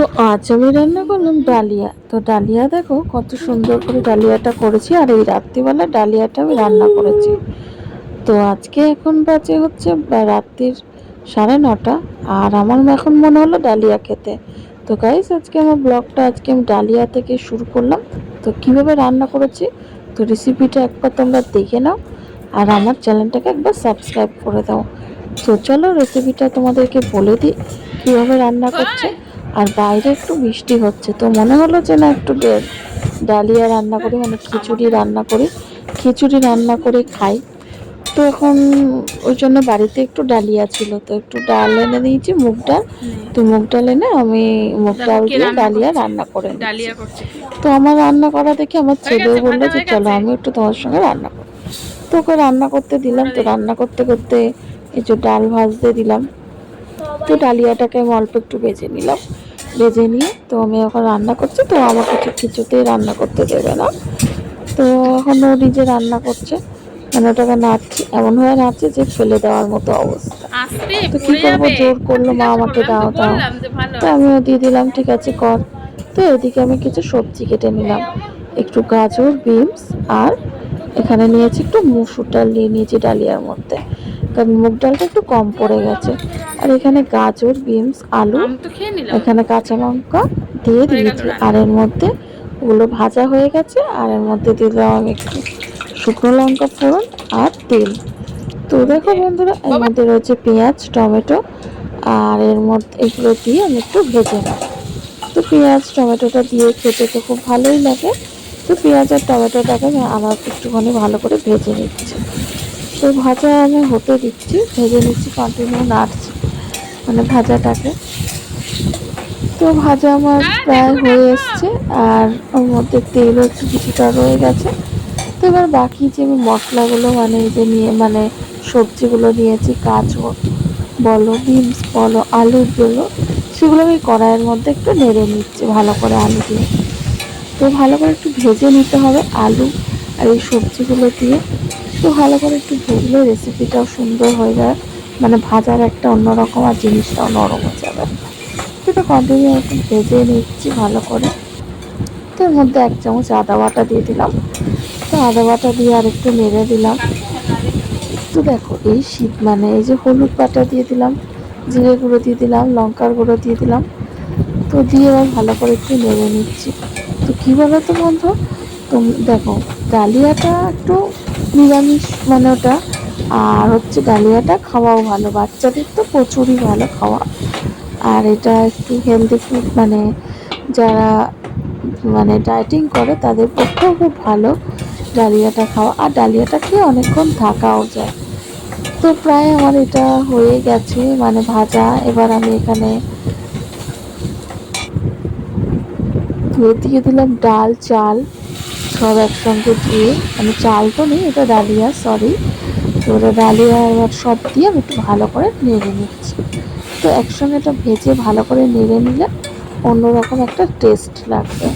তো আজ আমি রান্না করলাম ডালিয়া। তো ডালিয়া দেখো, কত সুন্দর করে ডালিয়াটা করেছি, আর এই রাত্রিবেলা ডালিয়াটা আমি রান্না করেছি। তো আজকে এখন বাজে হচ্ছে রাত্রির সাড়ে নটা, আর আমার এখন মনে হলো ডালিয়া খেতে। তো গাইস আজকে আমার ব্লগটা, আজকে আমি ডালিয়া থেকে শুরু করলাম। তো কীভাবে রান্না করেছি, তো রেসিপিটা একবার তোমরা দেখে নাও, আর আমার চ্যানেলটাকে একবার সাবস্ক্রাইব করে দাও। তো চলো রেসিপিটা তোমাদেরকে বলে দিই, কীভাবে রান্না করছে। আর বাইরে একটু বৃষ্টি হচ্ছে। তো মনে হলো যে না একটু ডালিয়া রান্না করি মানে খিচুড়ি রান্না করি। খিচুড়ি রান্না করে খাই। তো এখন ওই জন্য বাড়িতে একটু ডালিয়া ছিল। তো একটু ডাল এনে দিয়েছি মুগ ডাল। তো মুগ ডাল এনে আমি মুগ ডাল দিয়ে ডালিয়া রান্না করে। তো আমার রান্না করা দেখে আমার ছেলেও বলল যে চলো আমি একটু তোমার সঙ্গে রান্না করি। তো ওকে রান্না করতে দিলাম তো রান্না করতে করতে এই যে ডাল ভাজতে দিলাম। তো ডালিয়াটাকে আমি অল্প একটু ভেজে নিলাম। ভেজে নিয়ে তো আমি এখন রান্না করছি তো আমাকে কিছুতেই রান্না করতে দেবে না। তো এখন ও নিজে রান্না করছে মানে ওটাকে নাচছে এমন হয়ে নাচছে যে ফেলে দেওয়ার মতো অবস্থা। তো কি করব? জোর করল মা আমাকে দাও দাও। তো আমিও দিয়ে দিলাম ঠিক আছে কর। তো এদিকে আমি কিছু সবজি কেটে নিলাম। একটু গাজর বিনস আর এখানে নিয়েছি একটু মুসুর ডাল নিয়ে নিয়েছি ডালিয়ার মধ্যে। কারণ মুগ ডালটা একটু কম পড়ে গেছে। আর এখানে গাজর বিনস আলু এখানে কাঁচা লঙ্কা দিয়ে দিয়েছি। আর এর মধ্যে ওগুলো ভাজা হয়ে গেছে আর এর মধ্যে দিলাম আমি একটু শুকনো লঙ্কা ফোড়ন আর তেল। তো দেখো বন্ধুরা এর মধ্যে রয়েছে পেঁয়াজ টমেটো আর এর মধ্যে এগুলো দিয়ে আমি একটু ভেজে নেব। তো পেঁয়াজ টমেটোটা দিয়ে খেতে তো খুব ভালোই লাগে। তো পেঁয়াজ আর টমেটোটাকে আমি আবার একটুখানি ভালো করে ভেজে নিচ্ছি। তো ভাজা আমি হতে দিচ্ছি ভেজে নিচ্ছি কন্টিনিউ নাড়ছি মানে ভাজাটাকে। তো ভাজা আমার প্রায় হয়ে এসছে আর ওর মধ্যে তেলও একটু কিছুটা রয়ে গেছে। তো এবার বাকি যে আমি মশলাগুলো মানে এই যে নিয়ে মানে সবজিগুলো নিয়েছি গাজর বলো বিনস বলো আলুর বলো সেগুলো আমি কড়াইয়ের মধ্যে একটু নেড়ে নিচ্ছি ভালো করে আলু দিয়ে। তো ভালো করে একটু ভেজে নিতে হবে আলু আর এই সবজিগুলো দিয়ে। তো ভালো করে একটু ভেজলে রেসিপিটাও সুন্দর হয়ে যায়। মানে ভাজার একটা অন্যরকম আর জিনিসটাও নরম হয়ে যাবে। সেটা কন্টিনিউ একটু ভেজে নিচ্ছি ভালো করে। তো এর মধ্যে এক চামচ আদা বাটা দিয়ে দিলাম। তো আদা বাটা দিয়ে আর একটু নেড়ে দিলাম। তো দেখো, এই শীত মানে এই যে হলুদ বাটা দিয়ে দিলাম, জিরে গুঁড়ো দিয়ে দিলাম, লঙ্কার গুঁড়ো দিয়ে দিলাম। তো দিয়ে এবার ভালো করে একটু নেড়ে নিচ্ছি। তো কী বলো তো বন্ধু? তো দেখো, ডালিয়াটা একটু নিরামিষ মানে ওটা আর হচ্ছে ডালিয়াটা খাওয়াও ভালো। বাচ্চাদের তো প্রচুরই ভালো খাওয়া। আর এটা একটু হেলদি ফুড মানে যারা মানে ডায়েটিং করে, তাদের পক্ষেও খুব ভালো ডালিয়াটা খাওয়া। আর ডালিয়াটা খেয়ে অনেকক্ষণ থাকাও যায়। তো প্রায় আমার এটা হয়ে গেছে মানে ভাজা। এবার আমি এখানে ধুয়ে দিয়ে দিলাম ডাল, চাল। সব একসঙ্গে দিয়ে মানে চাল তো নেই, এটা ডালিয়া সরি তো ওটা ডালিয়া এবার সব দিয়ে আমি একটু ভালো করে নেড়ে নিচ্ছি। তো একসঙ্গে এটা ভেজে ভালো করে নেড়ে নিলে অন্যরকম একটা টেস্ট লাগবে।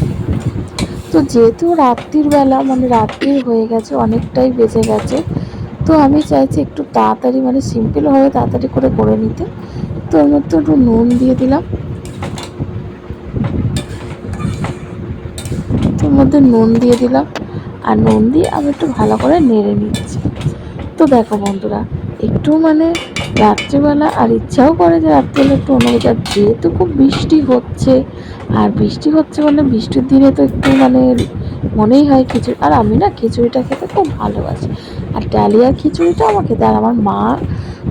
তো যেহেতু রাত্রির বেলা মানে রাত্রির হয়ে গেছে, অনেকটাই বেজে গেছে, তো আমি চাইছি একটু তাড়াতাড়ি মানে সিম্পলভাবে তাড়াতাড়ি করে করে নিতে। তো এর মধ্যে একটু নুন দিয়ে দিলাম তো এর মধ্যে নুন দিয়ে দিলাম। আর নুন দিয়ে আমি একটু ভালো করে নেড়ে নিচ্ছি। তো দেখো বন্ধুরা, একটু মানে রাত্রিবেলা আর ইচ্ছাও করে যে রাত্রিবেলা একটু অন্য যেহেতু খুব বৃষ্টি হচ্ছে, আর বৃষ্টি হচ্ছে মানে বৃষ্টির দিনে তো একটু মানে মনেই হয় খিচুড়ি। আর আমি না খিচুড়িটা খেতে খুব ভালোবাসি। আর ডালিয়ার খিচুড়িটা আমাকে দেয় আর আমার মা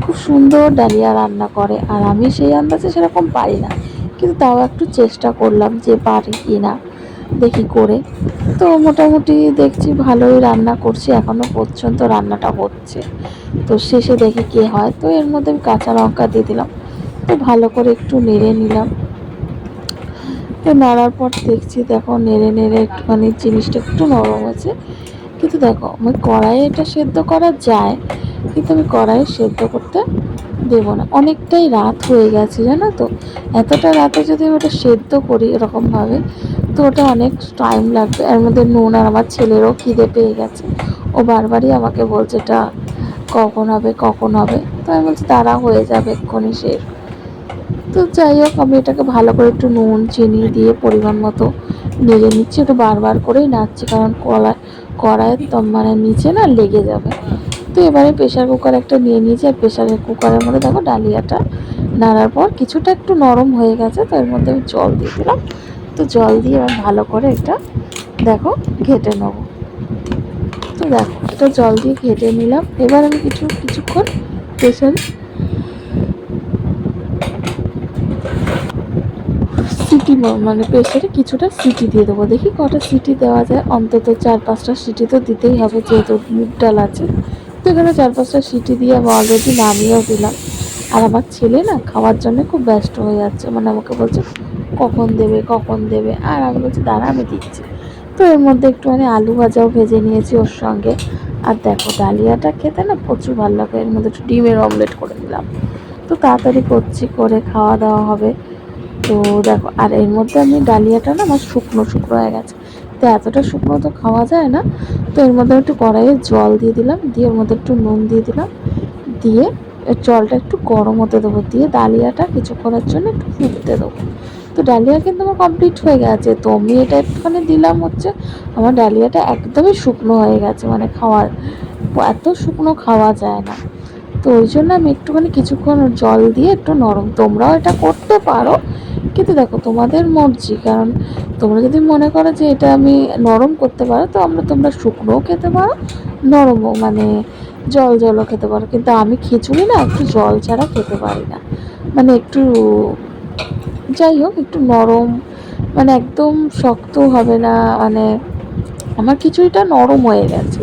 খুব সুন্দর ডালিয়া রান্না করে। আর আমি সেই আন্দাজে সেরকম পারি না। কিন্তু তাও একটু চেষ্টা করলাম যে পারি কি না। দেখি করে। তো মোটামুটি দেখছি ভালোই রান্না করছি, এখনও পর্যন্ত রান্নাটা হচ্ছে। তো শেষে দেখি কে হয়। তো এর মধ্যে আমি কাঁচা লঙ্কা দিয়ে দিলাম। তো ভালো করে একটু নেড়ে নিলাম। তো নাড়ার পর দেখছি দেখো নেড়ে নেড়ে একটুখানি জিনিসটা একটু নরম হয়েছে। কিন্তু দেখো, আমি কড়াইয়ে এটা সেদ্ধ করা যায়, কিন্তু আমি কড়াইয়ে সেদ্ধ করতে দেবো না। অনেকটাই রাত হয়ে গেছে, জানো তো? এতটা রাতে যদি আমি ওটা সেদ্ধ করি এরকমভাবে, তো ওটা অনেক টাইম লাগবে। এর মধ্যে নুন আর আমার ছেলেরও খিদে পেয়ে গেছে। ও বারবারই আমাকে বলছে, এটা কখন হবে কখন হবে? তো আমি বলছি, তারা হয়ে যাবে এক্ষুনি শেষ তো যাই হোক, আমি এটাকে ভালো করে একটু নুন, চিনি দিয়ে পরিমাণ মতো নেড়ে নিচ্ছি। একটু বারবার করেই নাড়ছি, কারণ কলা কড়াইয়ের তো মানে নিচে না লেগে যাবে। তো এবারে প্রেশার কুকার একটা নিয়ে নিয়েছি। আর প্রেশার কুকারের মধ্যে দেখো ডালিয়াটা নাড়ার পর কিছুটা একটু নরম হয়ে গেছে, তো এর মধ্যে আমি জল দিয়ে দিলাম। তো জল দিয়ে এবার ভালো করে এটা দেখো ঘেটে নেব। তো দেখো এটা জল দিয়ে ঘেটে নিলাম। এবার আমি কিছু, কিছুক্ষণ প্রেশার সিটি মানে প্রেশারে কিছুটা সিটি দিয়ে দেবো। দেখি কটা সিটি দেওয়া যায়। অন্তত চার পাঁচটা সিটি তো দিতেই হবে, যেহেতু মুগ ডাল আছে। তো এখানে চার পাঁচটা সিটি দিয়ে আমি অলরেডি নামিয়েও দিলাম। আর আমার ছেলে না খাওয়ার জন্য খুব ব্যস্ত হয়ে যাচ্ছে। মানে আমাকে বলছে, কখন দেবে কখন দেবে? আর আমি বলছি, দাঁড়া, আমি দিচ্ছি। তো এর মধ্যে একটুখানি আলু ভাজাও ভেজে নিয়েছি ওর সঙ্গে। আর দেখো, ডালিয়াটা খেতে না প্রচুর ভালো লাগে। এর মধ্যে একটু ডিমের অমলেট করে দিলাম তো তাড়াতাড়ি করছি, করে খাওয়া দাওয়া হবে। তো দেখো, আর এর মধ্যে আমি ডালিয়াটা না আমার শুকনো শুকনো হয়ে গেছে। তো এতটা শুকনো তো খাওয়া যায় না, তো এর মধ্যে একটু কড়াইয়ে জল দিয়ে দিলাম, দিয়ে এর মধ্যে একটু নুন দিয়ে দিলাম, দিয়ে জলটা একটু গরম হতে দেবো, দিয়ে ডালিয়াটা কিছুক্ষণের জন্য একটু ফুটতে দেবো। তো ডালিয়া কিন্তু আমার কমপ্লিট হয়ে গেছে, তো আমি এটা একটুখানি দিলাম হচ্ছে, আমার ডালিয়াটা একদমই শুকনো হয়ে গেছে মানে খাওয়ার এত শুকনো খাওয়া যায় না। তো ওই জন্য আমি একটুখানি কিছুক্ষণ জল দিয়ে একটু নরম, তোমরাও এটা করতে পারো কিন্তু দেখো, তোমাদের মর্জি, কারণ তোমরা যদি মনে করো যে এটা আমি নরম করতে পারো, তো আমরা, তোমরা শুকনোও খেতে পারো, নরমও মানে জল জলও খেতে পারো। কিন্তু আমি খিচুড়ি না, একটু জল ছাড়া খেতে পারি না। মানে একটু, যাই হোক, একটু নরম মানে একদম শক্ত হবে না মানে আমার খিচুড়িটা নরম হয়ে গেছে।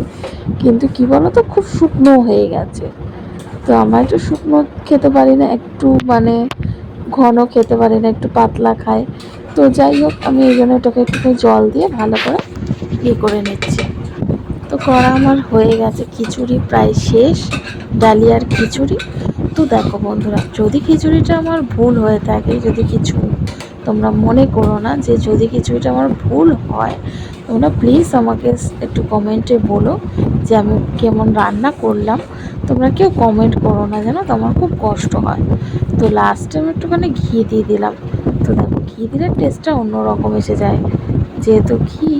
কিন্তু কি বলো তো খুব শুকনো হয়ে গেছে। তো আমার একটু শুকনো খেতে পারি না, একটু মানে ঘন খেতে পারে না, একটু পাতলা খায়। তো যাই হোক, আমি এই জন্য এটাকে একটু জল দিয়ে ভালো করে ইয়ে করে নিচ্ছি। তো করা আমার হয়ে গেছে, খিচুড়ি প্রায় শেষ ডালিয়ার খিচুড়ি। তো দেখো বন্ধুরা, যদি খিচুড়িটা আমার ভুল হয়ে থাকে, যদি কিছু তোমরা মনে করো না যে যদি খিচুড়িটা আমার ভুল হয়, তোমরা প্লিজ আমাকে একটু কমেন্টে বলো যে আমি কেমন রান্না করলাম। তোমরা কেউ কমেন্ট করো না জানো তো, আমার খুব কষ্ট হয়। তো লাস্টে আমি একটুখানি ঘি দিয়ে দিলাম। তো দেখো, ঘি দিলে টেস্টটা অন্যরকম এসে যায়। যেহেতু ঘি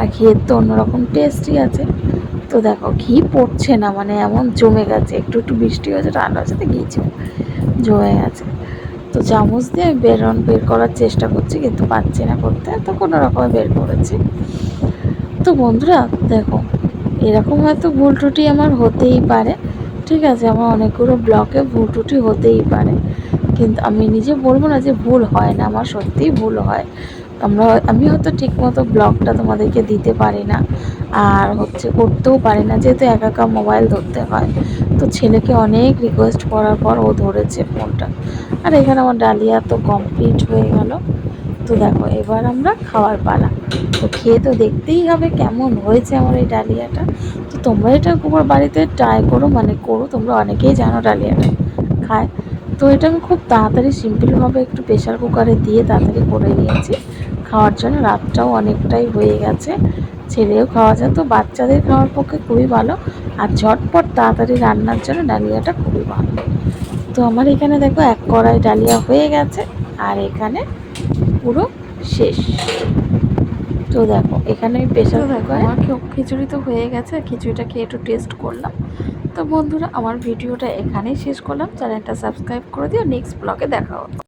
আর ঘিয়ের তো অন্যরকম টেস্টই আছে। তো দেখো, ঘি পড়ছে না মানে এমন জমে গেছে। একটু একটু বৃষ্টি হয়েছে, ঠান্ডা হচ্ছে তো ঘি জমে গেছে। তো চামচ দিয়ে বেরন বের করার চেষ্টা করছি, কিন্তু পাচ্ছি না করতে। তো কোনো রকমে বের করেছি। তো বন্ধুরা, দেখো, এরকম হয়তো ভুল ত্রুটি আমার হতেই পারে, ঠিক আছে? আমার অনেকগুলো ব্লকে ভুল ত্রুটি হতেই পারে। কিন্তু আমি নিজে বলব না যে ভুল হয় না, আমার সত্যিই ভুল হয়। আমরা আমি হয়তো ঠিকমতো ব্লগটা তোমাদেরকে দিতে পারি না, আর হচ্ছে করতেও পারি না, যেহেতু একা একা মোবাইল ধরতে হয়। তো ছেলেকে অনেক রিকোয়েস্ট করার পর ও ধরেছে ফোনটা আর এখানে আমার ডালিয়া তো কমপ্লিট হয়ে গেল। তো দেখো, এবার আমরা খাওয়ার পালা। তো খেয়ে তো দেখতেই হবে কেমন হয়েছে আমার এই ডালিয়াটা। তো তোমরা এটা তোমার বাড়িতে ট্রাই করো মানে করো, তোমরা অনেকেই জানো ডালিয়াটা খায়। তো এটা আমি খুব তাড়াতাড়ি সিম্পলভাবে একটু প্রেশার কুকারে দিয়ে তাড়াতাড়ি করে নিয়েছি। খাওয়ার জন্য রাতটাও অনেকটাই হয়ে গেছে। ছেলেও খাওয়া যায়। তো বাচ্চাদের খাওয়ার পক্ষে খুবই ভালো। আর ঝটপট তাড়াতাড়ি রান্নার জন্য ডালিয়াটা খুবই ভালো। তো আমার এখানে দেখো এক কড়াই ডালিয়া হয়ে গেছে। আর এখানে পুরো শেষ। তো দেখো এখানে আমি প্রেশার আমার খিচুড়ি তো হয়ে গেছে। খিচুড়িটা খেয়ে একটু টেস্ট করলাম। তো বন্ধুরা আমার ভিডিওটা এখানেই শেষ করলাম। চ্যানেলটা সাবস্ক্রাইব করে দিও। নেক্সট ব্লগে দেখা হতো